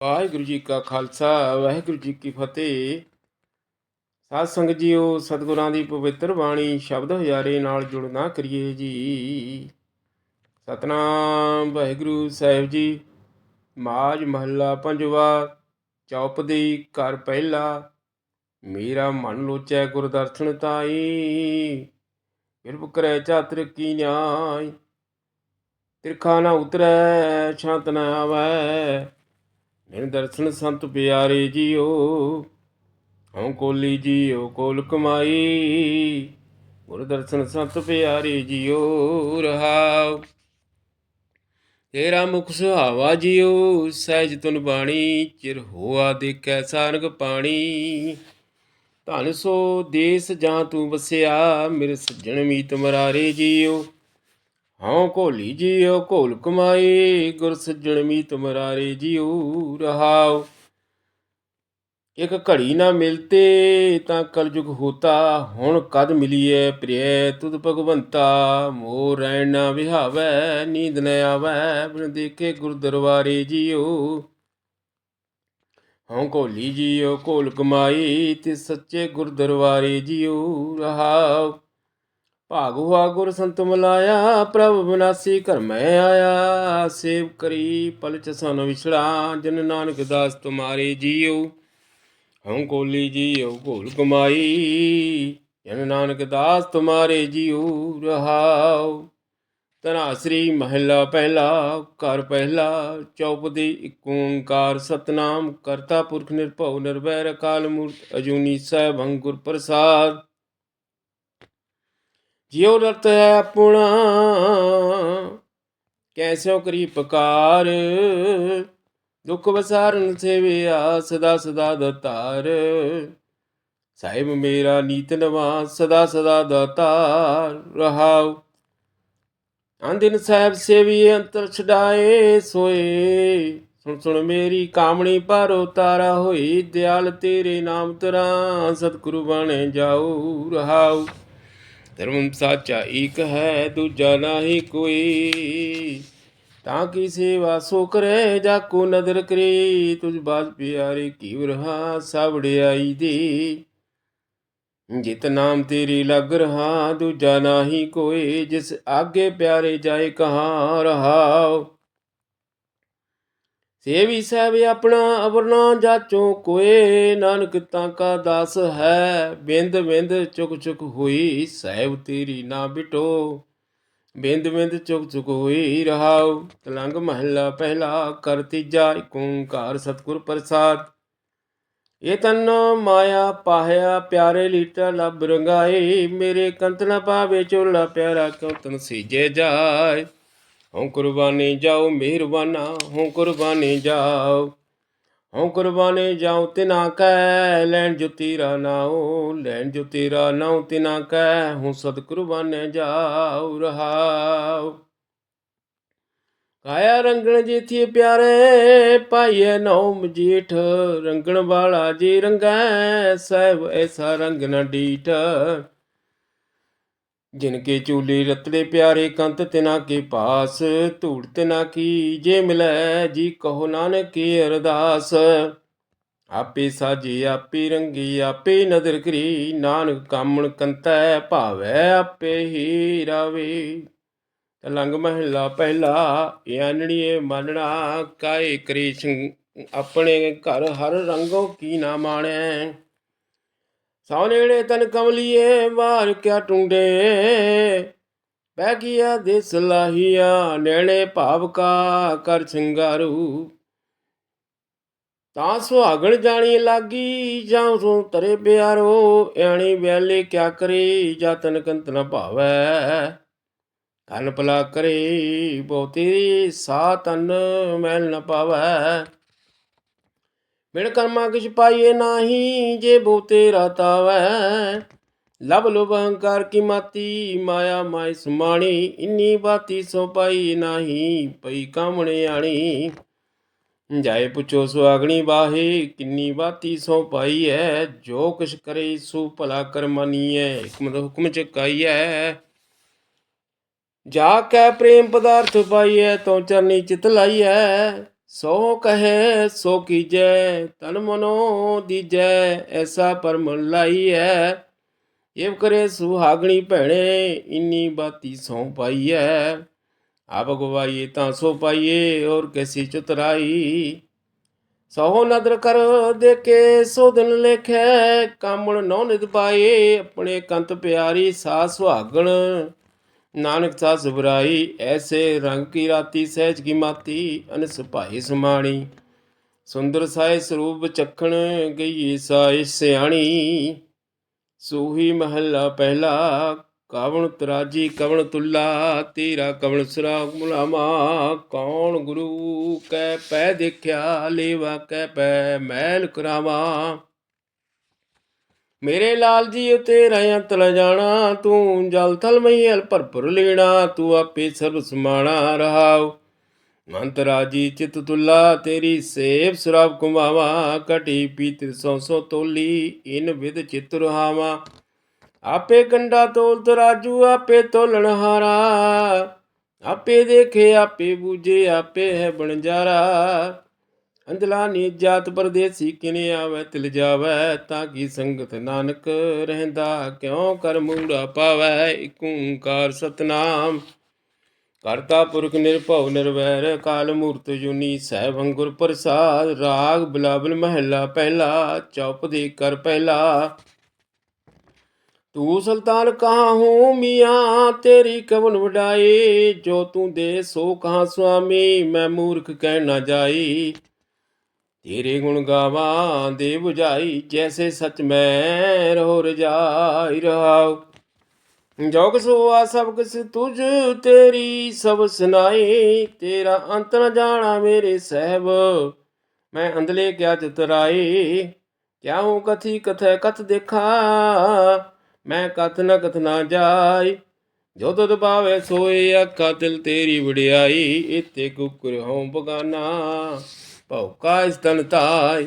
ਵਾਹਿਗੁਰੂ ਜੀ ਕਾ ਖਾਲਸਾ, ਵਾਹਿਗੁਰੂ ਜੀ ਕੀ ਫਤਿਹ। ਸਾਧ ਸੰਗਤ ਜੀਓ, ਸਤਿਗੁਰਾਂ ਦੀ ਪਵਿੱਤਰ ਬਾਣੀ ਸ਼ਬਦ ਹਜ਼ਾਰੇ ਨਾਲ ਜੁੜਨਾ ਕਰੀਏ ਜੀ। ਸਤਨਾਮ ਵਾਹਿਗੁਰੂ ਸਾਹਿਬ ਜੀ ਮਾਜ ਮਹੱਲਾ ਪੰਜਵਾ ਚੌਪਦੀ ਘਰ ਪਹਿਲਾ, ਮੇਰਾ ਮਨ ਲੋਚੈ ਗੁਰ ਦਰਸ਼ਨ ਤਾਈ ਕਿਰਪ ਕਰੈ ਚਾਤਰ ਕੀ ਨਿਆਈ, ਤਿਰਖਾ ਨਾ ਉਤਰੈ ਸ਼ਾਂਤ ਨਾ ਆਵੈ। ਨਿਰ ਦਰਸ਼ਨ ਸੰਤ ਪਿਆਰੇ ਜੀਓ, ਹਉ ਕੋਲੀ ਜੀਓ, ਕੋਲ ਕਮਾਈ। ਗੁਰ ਦਰਸ਼ਨ ਸੰਤ ਪਿਆਰੇ ਜੀਓ, ਰਹਾਉ। ਤੇਰਾ ਮੁਖ ਸੁਹਾਵਾ ਜੀਓ, ਸਹਿਜ ਤੁਨ ਬਾਣੀ, ਚਿਰ ਹੋਆ ਦੇਖੈ ਸਾਰਗ ਪਾਣੀ। ਧਨ ਸੋ ਦੇਸ ਜਾਂ ਤੂੰ ਵਸਿਆ ਮੇਰੇ ਸੱਜਣ ਮੀਤ ਮਰਾਰੇ ਜੀਓ। ਹਉ ਘੋਲੀ ਜੀਉ ਘੋਲ ਕਮਾਏ, ਗੁਰ ਸੱਜਣ ਮੀਤ ਮਰਾਰੇ ਜੀਉ ਰਹਾਉ ਇੱਕ ਘੜੀ ਨਾ ਮਿਲਤੇ ਤਾਂ ਕਲਯੁਗ ਹੋਤਾ, ਹੁਣ ਕਦ ਮਿਲੀਏ ਪ੍ਰਿਯ ਤੁਧ ਭਗਵੰਤਾ? ਮੋ ਰਹਿਣ ਨਾ ਵਿਹਾਵੈ, ਨੀਂਦ ਨ ਆਵੈ, ਬਿਨ ਦੇਖੇ ਗੁਰ ਦਰਬਾਰੇ ਜੀਉ ਹਉ ਘੋਲੀ ਜੀਉ ਘੋਲ ਕਮਾਈ ਤੇ ਸੱਚੇ ਗੁਰ ਦਰਬਾਰੇ ਜੀਉ ਰਹਾਉ ਭਾਗ ਹੁਆ ਗੁਰ ਸੰਤ ਮਲਾਇਆ, ਪ੍ਰਭ ਬਿਨਾਸੀ ਘਰ ਮੈਂ ਆਇਆ। ਸੇਵ ਕਰੀ ਪਲਚ ਸਨ ਵਿਛੜਾ, ਜਨ ਨਾਨਕ ਦਾਸ ਤੁਮਾਰੇ ਜੀਉ। ਹਉ ਕੋਲੀ ਜੀਉ ਭੂਲ ਕਮਾਈ। ਜਨ ਨਾਨਕ ਦਾਸ ਤੁਮਾਰੇ ਜੀਉ, ਰਹਾਉ। ਤਨਾਸਰੀ ਮਹਿਲਾ ਪਹਿਲਾ, ਘਰ ਪਹਿਲਾ। ਚੌਪਦੀ ਇਕ ਓੰਕਾਰ ਸਤਨਾਮ, ਕਰਤਾ ਪੁਰਖ ਨਿਰਭਉ, ਨਿਰਵੈਰ ਅਕਾਲ ਮੂਰਤ ਅਜੂਨੀ ਸਹਿਬੰ ਗੁਰ ਪ੍ਰਸਾਦ। ਜਿਉ ਰਤ ਹੈ ਆਪਣਾ ਕੈਸਿਓ ਕਰੀ ਪਕਾਰ। ਦੁਖ ਵਸਾਰਨ ਸੇਵਿਆ ਸਦਾ ਸਦਾ ਦਤਾਰ ਸਾਹਿਬ ਮੇਰਾ ਨੀਤ ਨਵਾ, ਸਦਾ ਸਦਾ ਦਤਾਰ ਰਹਾਉ ਅੰਦਿਨ ਸਾਹਿਬ ਸੇਵੀ ਅੰਤਰ ਛਡਾਏ ਸੋਏ। ਸੁਣ ਸੁਣ ਮੇਰੀ ਕਾਮਣੀ ਪਰ ਉਤਾਰਾ ਹੋਈ ਦਿਆਲ ਤੇਰੇ ਨਾਮ ਤਰਾ ਸਤਿਗੁਰੂ ਬਣੇ ਜਾਉ, ਰਹਾਉ। ਧਰਮ ਸਾਚਾ ਏਕ ਹੈ, ਦੂਜਾ ਨਾਹੀ ਕੋਈ। ਤਾਂ ਕੀ ਸੇਵਾ ਸੋ ਕਰੇ ਜਾ ਕੋ ਨਦਰ ਕਰੇ। ਤੁਝ ਬਾਜ ਪਿਆਰੇ ਕੀ ਰਹਾ ਸਵੜਿਆਈ ਦੇ। ਜਿਤ ਨਾਮ ਤੇਰੀ ਲਗ ਰਹਾ, ਦੂਜਾ ਨਾਹੀ ਕੋਈ। ਜਿਸ ਆਗੇ ਪਿਆਰੇ ਜਾਏ ਕਹਾ ਰਹਾਉ ਸੇਵੀ ਸਹਿਬ ਆਪਣਾ ਅਵਰਨਾ ਜਾਚੋ ਕੋਏ, ਨਾਨਕ ਤਾਂ ਕਾ ਦਾਸ ਹੈ, ਬਿੰਦ ਬਿੰਦ ਚੁਕ ਚੁਕ ਹੋਈ ਸਹਿਬ ਤੇਰੀ ਨਾ ਬਿਟੋ। ਬਿੰਦ ਬਿੰਦ ਚੁਕ ਚੁਕ ਹੋਈ ਰਹਾਉ, ਤਲੰਗ ਮਹੱਲਾ ਪਹਿਲਾ ਕਰ ਤੀਜਾ ਏਕ ਓੰਕਾਰ ਸਤਿਗੁਰ ਪ੍ਰਸਾਦ। ਇਹ ਤਨ ਮਾਇਆ ਪਾਹਿਆ, ਪਿਆਰੇ ਲੀਟਾ ਲੱਭ ਰੰਗਾਏ, ਮੇਰੇ ਕੰਤ ਨਾ ਪਾਵੇ, ਚੋਲਾ ਪਿਆਰਾ ਕਿਉ ਤਨ ਸੀਜੇ ਜਾਏ। ਹਉ ਕੁਰਬਾਨੀ ਜਾਓ ਮਿਹਰਬਾਨਾ, ਹਉ ਕੁਰਬਾਨੀ ਜਾਓ। ਹਉ ਕੁਰਬਾਨੀ ਜਾਓ ਤਿਨਾ ਕੈ ਲੈਣ ਜੋ ਤੀਰਾ ਨਾਉ, ਲੈਣ ਜੋ ਤੀਰਾ ਨਾਉ ਤਿਨਾ ਕੈ ਹਉ ਸਤ ਕੁਰਬਾਨੇ ਜਾਓ, ਰਹਾਉ। ਕਾਇਆ ਰੰਗਣ ਜੀਥੀ ਪਿਆਰੇ ਪਾਈਏ ਨਉ ਮਜੀਠ, ਰੰਗਣ ਵਾਲਾ ਜੀ ਰੰਗੈ, ਸਹਿਬ ਐਸਾ ਰੰਗ ਨ ਡੀਠ। ਜਿਨ ਕੇ ਚੂਲੇ ਰਤਲੇ ਪਿਆਰੇ ਕੰਤ ਤਿਨਾ ਕੇ ਪਾਸ, ਧੂੜ ਤਿਨਾ ਕੀ ਜੇ ਮਿਲੈ, ਜੀ ਕਹੋ ਨਾਨਕ ਕੀ ਅਰਦਾਸ। ਆਪੇ ਸਾਜੇ, ਆਪੇ ਰੰਗੀ, ਆਪੇ ਨਦਰ ਕਰੀ ਨਾਨਕ ਕਾਮਣ ਕੰਤੈ, ਭਾਵੈ ਆਪੇ ਹੀ ਰਾਵੇ। ਲੰਗ ਮਹਿਲਾ ਪਹਿਲਾ ਆਨੜੀਏ ਮੰਨਣਾ, ਕਾਏ ਕਰੀ ਆਪਣੇ ਘਰ ਹਰ ਰੰਗੋ ਕੀ ਨਾ ਮਾਣੈ। ਸੌ ਨੇੜੇ ਤਨ ਕਮਲੀਏ ਵਾਰ ਕਿਆ ਟੁੰਡੇ। ਬਹਿ ਗਿਆ ਦਿਸ ਲਾਹੀਆ ਨੇੜੇ ਭਾਵ ਕਾ ਕਰ ਸਿੰਗਾਰੂ। ਤਾਂ ਸੁਹਾਗਣ ਜਾਣੀ ਲਾਗੀ, ਜਾਂ ਸੋ ਤਰੇ ਪਿਆਰੋ, ਐਣੀ ਵੇਲੇ ਕਿਆ ਕਰੇ ਜਤਨ ਕੰਤ ਨ ਭਾਵੈ। ਕੰਨ ਪਲਾ ਕਰੇ, ਬਹੁਤੀ ਸਾ ਤਨ ਮੈਲ ਨ ਪਾਵੈ। ਬਿਨ ਕਰਮਾ ਕਿਛ ਪਾਈਏ ਨਾਹੀ, ਜੇ ਬਹੁਤੇ ਰਤਾਵੈ ਲਬ ਲੁਭ ਅਹੰਕਾਰ ਕੀ ਮਾਤੀ, ਮਾਇਆ ਮਾਇ ਸਮਾਣੀ, ਇੰਨੀ ਬਾਤੀ ਸੋ ਪਾਈ ਨਾਹੀ, ਪਈ ਕਾਮਣੇ ਆਣੀ। ਜਾਏ ਪੁੱਛੋ ਸੁਆਗਣੀ ਬਾਹੇ, ਕਿੰਨੀ ਬਾਤੀ ਸੋ ਪਾਈ ਐ ਜੋ ਕੁਛ ਕਰੇ ਸੋ ਭਲਾ ਕਰਮਾਨੀਐ ਹੁਕਮ ਹੁਕਮ ਚ ਕਾਈਐ ਜਾ ਕੈ ਪ੍ਰੇਮ ਪਦਾਰਥ ਪਾਈਐ ਤੋ ਚਰਨੀ ਚਿਤ ਲਾਈਐ। ਸੋ ਕਹੇ, ਸੋ ਕੀਜੈ, ਤਨ ਮਨੋ ਦੀਜੈ, ਐਸਾ ਪਰਮ ਲਾਈਐ। ਇਹ ਕਰੇ ਸੁਹਾਗਣੀ ਭੈਣੇ, ਇੰਨੀ ਬਾਤੀ ਸੌ ਪਾਈਐ। ਆਪ ਗਵਾਈਏ ਤਾਂ ਸੋ ਪਾਈਏ ਔਰ ਕੈਸੀ ਚਤਰਾਈ। ਸੋ ਨਦਰ ਕਰ ਦੇ ਕੇ ਸੋ ਦਿਨ ਲੇਖੈ, ਕਾਮਣ ਨੌ ਨਿਦ ਪਾਏ, ਆਪਣੇ ਕੰਤ ਪਿਆਰੀ ਸਾ ਸੁਹਾਗਣ। ਨਾਨਕ ਸਾ ਸੁਭਰਾਈ ਐਸੇ ਰੰਗ ਕੀ ਰਾਤੀ ਸਹਿਜ ਕੀ ਮਾਤੀ, ਅਨਸ ਭਾਈ ਸਮਾਣੀ। ਸੁੰਦਰ ਸਾਇ ਸਰੂਪ ਚਖਣ ਗਈ ਸਾਇ ਸਿਆਣੀ। ਸੂਹੀ ਮਹੱਲਾ ਪਹਿਲਾ ਕਵਣ ਤਰਾਜੀ ਕਵਣ ਤੁਲਾ, ਤੇਰਾ ਕਵਣ ਸਰਾ ਮੁਲਾਮਾ। ਕੌਣ ਗੁਰੂ ਕੈ ਪੈ ਦੇਖਿਆ, ਲੇਵਾ ਕੈ ਪੈ ਮੈਲ ਕਰਾਵਾ। ਮੇਰੇ ਲਾਲ ਜੀ ਤੇਰਾ ਅੰਤ ਲ ਜਾਣਾ, ਤੂੰ ਜਲ ਥਲ ਮਹੀਲ ਭਰਪੁਰ ਲੈਣਾ, ਤੂੰ ਆਪੇ ਸਰਬ ਸਮਾਣਾ ਰਹਾਉ। ਮੰਤ ਰਾਜੀ ਚਿਤ ਤੁਲਾ, ਤੇਰੀ save ਸਰਾਬ ਕੁਮਾਵਾ Kati ਪੀਤਰ so so ਤੋਲੀ, in with ਚਿਤ ਰਹਾਵਾ। ਆਪੇ ਕੰਡਾ ਤੋਲ ਰਾਜੂ ਆਪੇ ਤੋਲਣ ਹਾਰਾ। ਆਪੇ ਦੇਖੇ, ਆਪੇ ਬੂਝੇ, ਆਪੇ ਹੈ ਬਣਜਾਰਾ ਅੰਦਲਾ ਨੀ ਜਾਤ ਪਰਦੇਸੀ ਕਿਨੇ ਆਵੇ, ਤਿਲ ਜਾਵੇ, ਤਾਂ ਕੀ ਸੰਗਤ ਨਾਨਕ ਰਹਿੰਦਾ? ਕਿਉ ਕਰ ਮੂੜਾ ਪਾਵੇ ਏਕ ਓੰਕਾਰ ਸਤਨਾਮ? ਕਰਤਾ ਪੁਰਖ ਨਿਰਭਉ ਨਿਰਵੈਰ, ਕਾਲ ਮੂਰਤ ਜੁਨੀ ਸਹਿਬ ਅੰਗੁਰ ਪ੍ਰਸਾਦ। ਰਾਗ ਬਿਲਾਵਲ ਮਹਿਲਾ ਪਹਿਲਾ, ਚੌਪ ਦੇ ਕਰ ਪਹਿਲਾ। ਤੂੰ ਸੁਲਤਾਨ ਕਹਾਂ ਹੂੰ ਮੀਆਂ, ਤੇਰੀ ਕਵਨ ਵਡਾਈ? ਜੋ ਤੂੰ ਦੇ ਸੋ ਕਹਾਂ ਸੁਆਮੀ, ਮੈਂ ਮੂਰਖ ਕਹਿ ਨਾ ਜਾਈ। ਤੇਰੇ ਗੁਣ ਗਾਵਾਂ ਦੇ 부ਝਾਈ ਜੈਸੇ ਸਚ ਮੈਂ ਰਹੋ ਰਜਾਈ ਰਹਾਉ। ਜੋਗ ਸੋਆ ਸਭ ਕਿਸ ਤੁਝ ਤੇਰੀ ਸਭ ਸੁਨਾਈ ਤੇਰਾ ਅੰਤ ਨ ਜਾਣਾ ਮੇਰੇ ਸਹਿਬ। ਮੈਂ ਅੰਦਲੇ ਕਿਆ ਚਤਰਾਈ ਕਿਆ ਹੂੰ ਕਥੀ ਕਥੈ ਕਥ ਦੇਖਾ? ਮੈਂ ਕਥ ਨ ਕਥ ਨਾ ਜਾਈ, ਜੋ ਤੁਧ ਪਾਵੇ ਸੋਏ ਅੱਖਾਂ ਤਿਲ ਤੇਰੀ ਵਡਿਆਈ ਇਤੇ ਕੁਕਰ ਹਉ ਬਗਾਨਾ। ਭੌਕਾ ਇਸ ਤਨ ਤਾਈ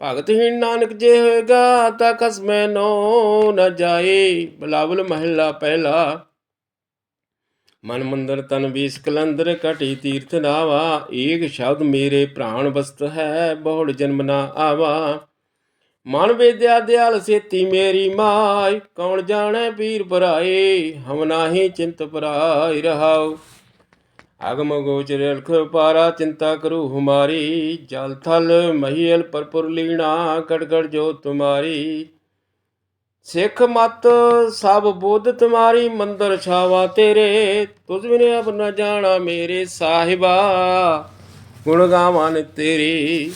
ਭਗਤ ਹੀ ਨਾਨਕ ਜੇ ਹੋਏਗਾ ਤਾਂ ਖਸਮੈ ਨੋ ਨ ਜਾਏ ਬਲਾਵਲ ਮਹੱਲਾ ਪਹਿਲਾ। ਮਨ ਮੰਦਰ ਤਨ ਬੀਸ ਕਲੰਦਰ ਘਟੀ ਤੀਰਥ ਨਾਵਾ। ਏਕ ਸ਼ਬਦ ਮੇਰੇ ਪ੍ਰਾਣ ਬਸਤ ਹੈ, ਬਹੁੜ ਜਨਮ ਨਾ ਆਵਾ। ਮਨ ਵੇਦਿਆ ਦਿਆਲ ਸੇਤੀ ਮੇਰੀ ਮਾਈ। ਕੌਣ ਜਾਣੈ ਪੀਰ ਭਰਾਏ, ਹਮ ਨਾਹੀ ਚਿੰਤ ਭਰਾਈ ਰਹਾਉ। ਅਗਮ ਗੋਚਰ ਅਲਖ ਪਾਰਾ, ਚਿੰਤਾ ਕਰੂ ਹਮਾਰੀ। ਜਲ ਥਲ ਮਹੀਲ ਪਰਪੁਰ ਲੀਣਾ ਗੜਗੜ ਜੋ ਤੁਮਾਰੀ। ਸਿੱਖ ਮਤ ਸਭ ਬੁੱਧ ਤੁਮਾਰੀ, ਮੰਦਰ ਛਾਵਾ ਤੇਰੇ। ਤੁਝ ਬਿਨੇ ਅਬ ਨ ਜਾਣਾ ਮੇਰੇ ਸਾਹਿਬਾ। ਗੁਣ ਗਾਵਨ ਤੇਰੀ।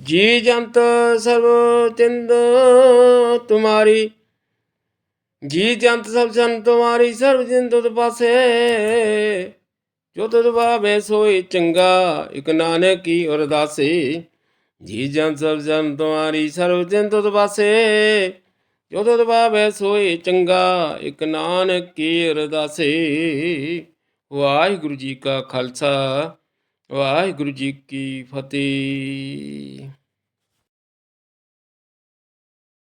ਜੀ ਜੰਤ ਸਰਬ ਚਿੰਦ ਤੁਮਾਰੀ। ਜੀ ਜੰਤ ਸਭ ਜਨ ਤੁਮਾਰੀ, ਸਰਬ ਜਿੰਦ ਤੁਧ ਪਾਸੇ। ਜੋ ਤੁਧ ਭਾਵੇ ਸੋਈ ਚੰਗਾ, ਇਕ ਨਾਨਕ ਕੀ ਅਰਦਾਸੇ ਜੀ ਜਨ ਸਭ ਜਨ ਤੁਮਾਰੀ, ਸਰਬ ਜਿੰਦ ਤੁਧ ਪਾਸੇ ਜੋ ਤੁਧ ਭਾਵੇ ਸੋਈ ਚੰਗਾ, ਇਕ ਨਾਨਕ ਕੀ ਅਰਦਾਸੇ ਵਾਹਿਗੁਰੂ ਜੀ ਕਾ ਖਾਲਸਾ, ਵਾਹਿਗੁਰੂ ਜੀ ਕੀ ਫਤਿਹ।